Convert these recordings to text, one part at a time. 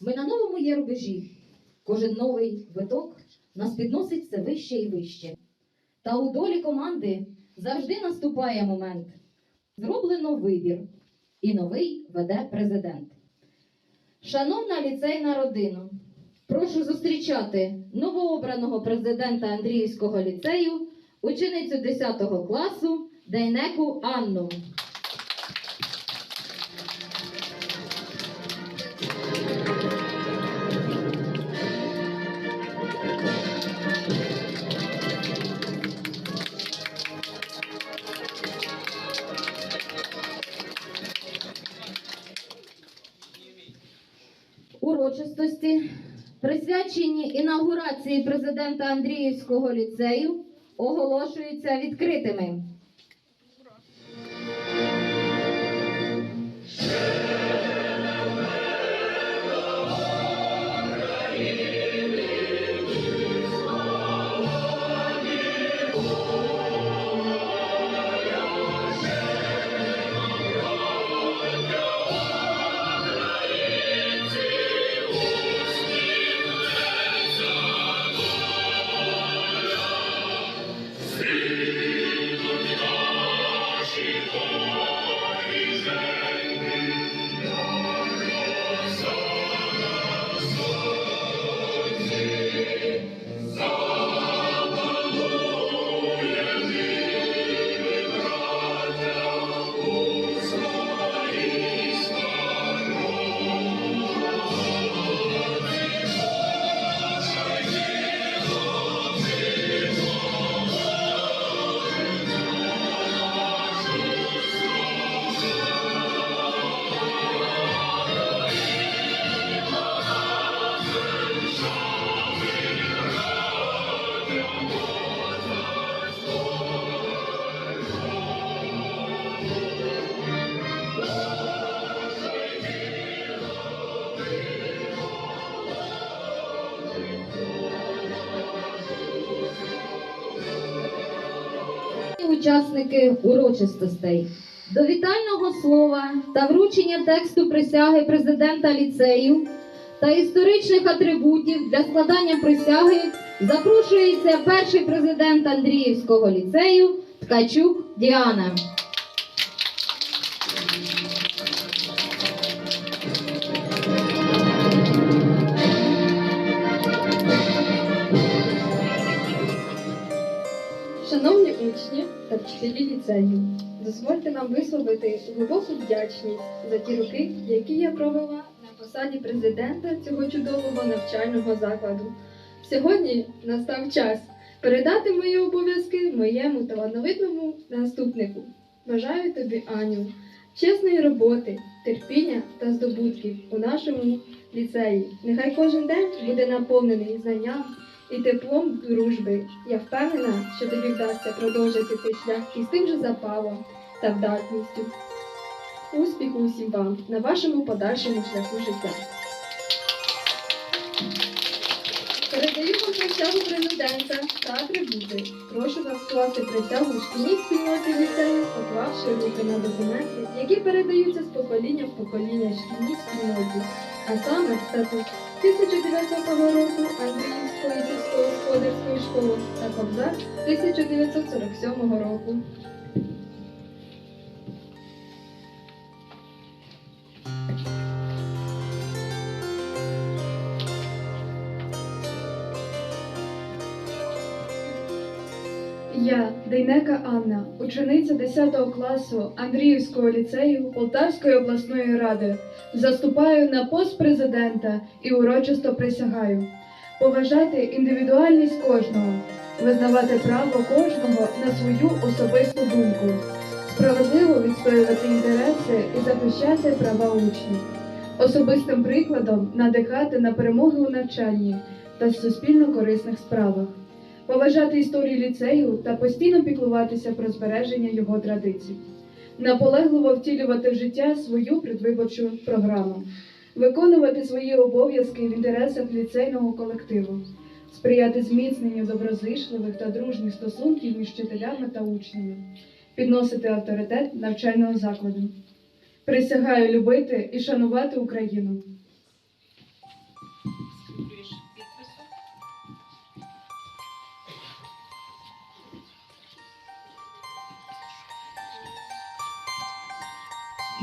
Ми на новому є рубежі. Кожен новий виток нас підносить все вище і вище. Та у долі команди завжди наступає момент. Зроблено вибір, і новий веде президент. Шановна ліцейна родина, прошу зустрічати новообраного президента Андріївського ліцею, ученицю 10 класу Дейнеку Анну. Урочистості, присвячені інаугурації президента Андріївського ліцею, оголошуються відкритими. Учасники урочистостей. До вітального слова та вручення тексту присяги президента ліцею та історичних атрибутів для складання присяги запрошується перший президент Андріївського ліцею Ткачук Діана. Шановні учні та вчителі ліцею, дозвольте нам висловити глибоку вдячність за ті роки, які я провела на посаді президента цього чудового навчального закладу. Сьогодні настав час передати мої обов'язки моєму талановитному наступнику. Бажаю тобі, Аню, чесної роботи, терпіння та здобутків у нашому ліцеї. Нехай кожен день буде наповнений знанням і теплом дружби. Я впевнена, що тобі вдасться продовжити цей шлях із тим же запалом та вдатністю. Успіху усім вам на вашому подальшому шляху життя. Передаю вам присягу президента та атрибути. Прошу вас скласти присягу у шкільній спільноті ліцею, поклавши руки на документи, які передаються з покоління в покоління шкільній спільноті, а саме статут 1900 року Андріївської сільськогосподарської школи та Кобзар 1947 року. Я, Дейнека Анна, учениця 10 класу Андріївського ліцею Полтавської обласної ради, заступаю на пост президента і урочисто присягаю. Поважати індивідуальність кожного, визнавати право кожного на свою особисту думку, справедливо відстоювати інтереси і захищати права учнів, особистим прикладом надихати на перемоги у навчанні та суспільно корисних справах поважати історію ліцею та постійно піклуватися про збереження його традицій, наполегливо втілювати в життя свою предвиборчу програму, виконувати свої обов'язки в інтересах ліцейного колективу, сприяти зміцненню доброзичливих та дружніх стосунків між вчителями та учнями, підносити авторитет навчального закладу. Присягаю любити і шанувати Україну.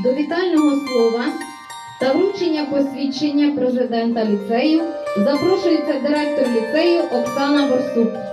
До вітального слова та вручення посвідчення президента ліцею запрошується директор ліцею Оксана Борсук.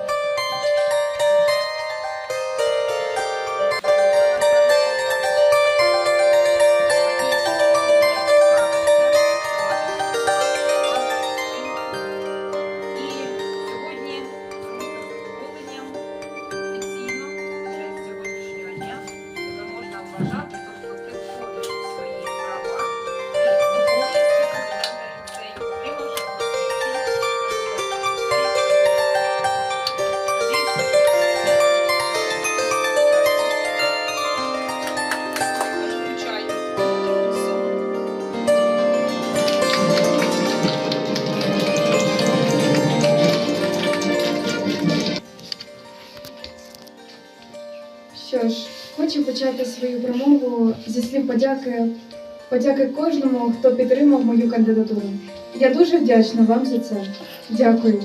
Хочу почати свою промову зі слів подяки, подяки кожному, хто підтримав мою кандидатуру. Я дуже вдячна вам за це. Дякую.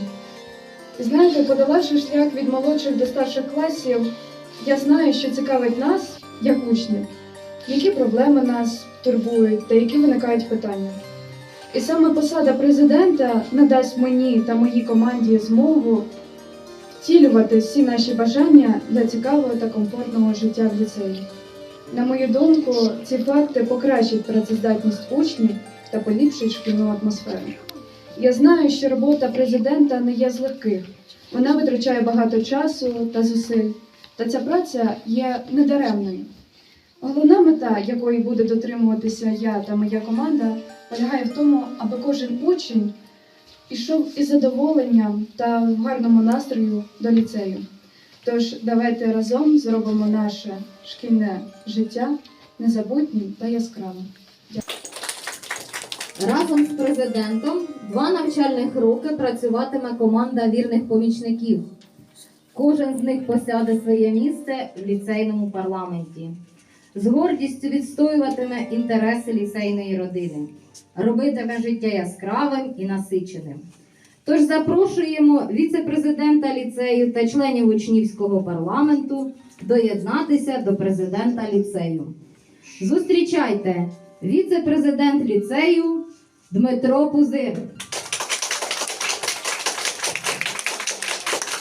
Знаєте, подолавши шлях від молодших до старших класів, я знаю, що цікавить нас, як учнів, які проблеми нас турбують та які виникають питання. І саме посада президента надасть мені та моїй команді змогу втілювати всі наші бажання для цікавого та комфортного життя в ліцеї. На мою думку, ці факти покращать працездатність учнів та поліпшать шкільну атмосферу. Я знаю, що робота президента не є з легких. Вона витрачає багато часу та зусиль, та ця праця є недаремною. Головна мета, якої буде дотримуватися я та моя команда, полягає в тому, аби кожен учень ішов із задоволенням та гарному настрою до ліцею. Тож давайте разом зробимо наше шкільне життя незабутнім та яскравим. Разом з президентом два навчальних роки працюватиме команда вірних помічників. Кожен з них посяде своє місце в ліцейному парламенті. З гордістю відстоюватиме інтереси ліцейної родини, робитиме життя яскравим і насиченим. Тож запрошуємо віце-президента ліцею та членів учнівського парламенту доєднатися до президента ліцею. Зустрічайте віце-президент ліцею Дмитро Пузир.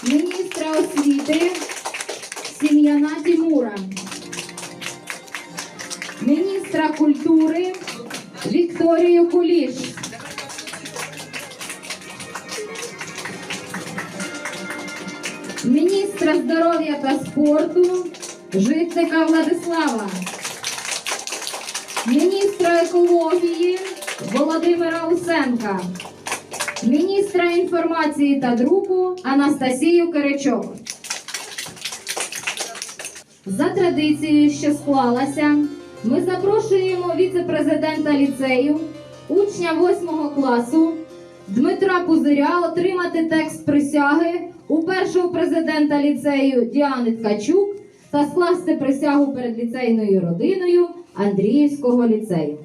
Міністра освіти Сім'яна Тімура. Міністра культури Вікторію Куліш. Міністра здоров'я та спорту Жицика Владислава. Міністра екології Володимира Усенка. Міністра інформації та друку Анастасію Киричок. За традицією, що склалася, ми запрошуємо віце-президента ліцею, учня 8 класу Дмитра Пузиря отримати текст присяги у першого президента ліцею Діани Ткачук та скласти присягу перед ліцейною родиною Андріївського ліцею.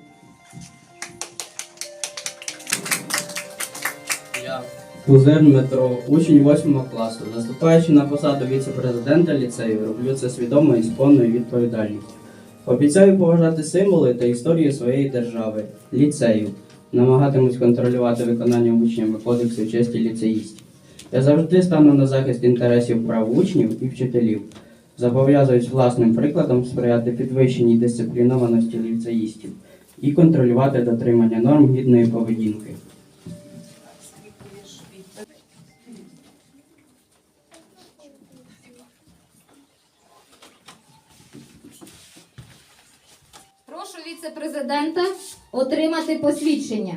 Я Пузир Дмитро, учень 8 класу. Заступаючи на посаду віце-президента ліцею, роблю це свідомо і з повною відповідальністю. Обіцяю поважати символи та історію своєї держави, ліцею. Намагатимусь контролювати виконання учнями кодексу честі ліцеїстів. Я завжди стану на захист інтересів прав учнів і вчителів. Зобов'язуюсь власним прикладом сприяти підвищеній дисциплінованості ліцеїстів і контролювати дотримання норм гідної поведінки. Віце-президента отримати посвідчення.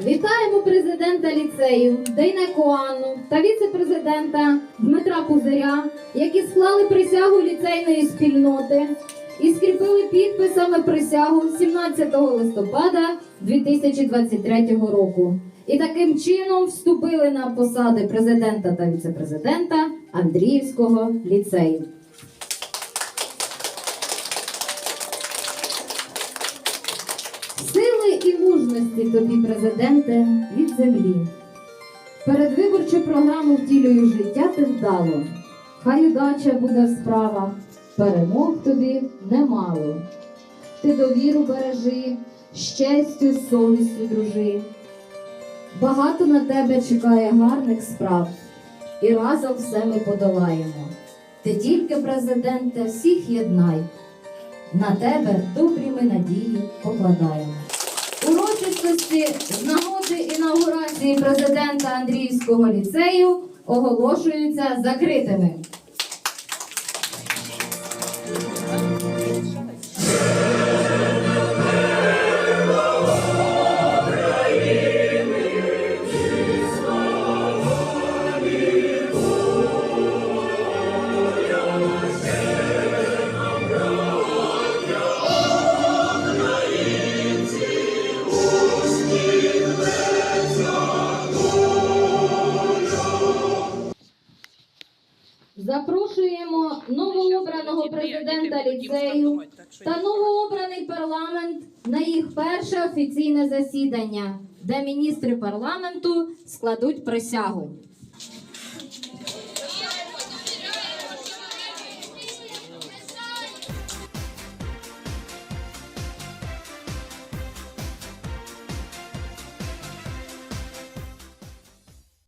Вітаємо президента ліцею Дейнеку Анну та віце-президента Дмитра Пузиря, які склали присягу ліцейної спільноти і скріпили підписами присягу 17 листопада 2023 року. І таким чином вступили на посади президента та віцепрезидента Андріївського ліцею. Сили і мужності тобі, президенте, від землі. Передвиборчу програму втілюю життя ти вдало. Хай удача буде в справах, перемог тобі немало. Ти довіру бережи, з совістю дружи. Багато на тебе чекає гарних справ, і разом все ми подолаємо. Ти тільки, президенте, всіх єднай. На тебе добрі ми надії покладаємо. Урочистості з нагоди інаугурації президента Андріївського ліцею оголошуються закритими. Парламент на їх перше офіційне засідання, де міністри парламенту складуть присягу.